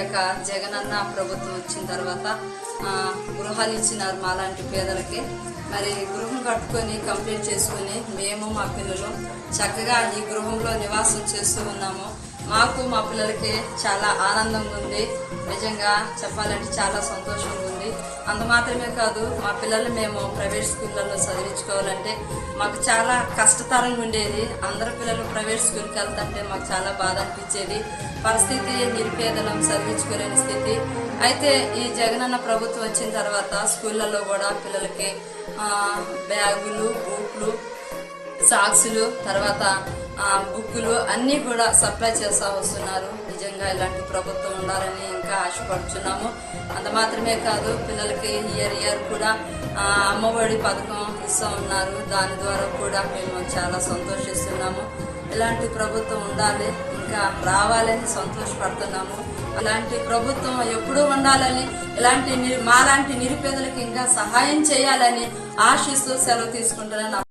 యొక్క జగనన్న ప్రభుత్వం వచ్చిన తర్వాత గృహాలు ఇచ్చినారు మాలాంటి పేదలకి. మరి గృహం కట్టుకొని కంప్లీట్ చేసుకొని మేము మా పిల్లలు చక్కగా ఈ గృహంలో నివాసం చేస్తూ ఉన్నాము. మాకు మా పిల్లలకి చాలా ఆనందంగా ఉంది నిజంగా చెప్పాలంటే చాలా సంతోషంగా ఉంది అంత మాత్రమే కాదు మా పిల్లలు మేము ప్రైవేట్ స్కూళ్ళల్లో చదివించుకోవాలంటే మాకు చాలా కష్టతరంగా ఉండేది అందరు పిల్లలు ప్రైవేట్ స్కూల్కి వెళ్తుంటే మాకు చాలా బాధ అనిపించేది పరిస్థితి నిరుపేదలం చదివించుకోలేని స్థితి. అయితే ఈ జగనన్న ప్రభుత్వం వచ్చిన తర్వాత స్కూళ్ళల్లో కూడా పిల్లలకి బ్యాగులు బూట్లు సాక్సులు తర్వాత బుక్కులు అన్నీ కూడా సప్లై చేస్తూ వస్తున్నారు. నిజంగా ఇలాంటి ప్రభుత్వం ఉండాలని ఇంకా ఆశపడుచున్నాము. అంత మాత్రమే కాదు పిల్లలకి ఇయర్ ఇయర్ కూడా అమ్మఒడి పథకం ఇస్తూ ఉన్నారు. దాని ద్వారా కూడా మేము చాలా సంతోషిస్తున్నాము. ఇలాంటి ప్రభుత్వం ఉండాలి ఇంకా రావాలని సంతోషపడుతున్నాము. ఇలాంటి ప్రభుత్వం ఎప్పుడూ ఉండాలని ఇలాంటి నిరు- మాలాంటి నిరుపేదలకు ఇంకా సహాయం చేయాలని ఆశిస్తూ సెలవు తీసుకుంటున్నాను.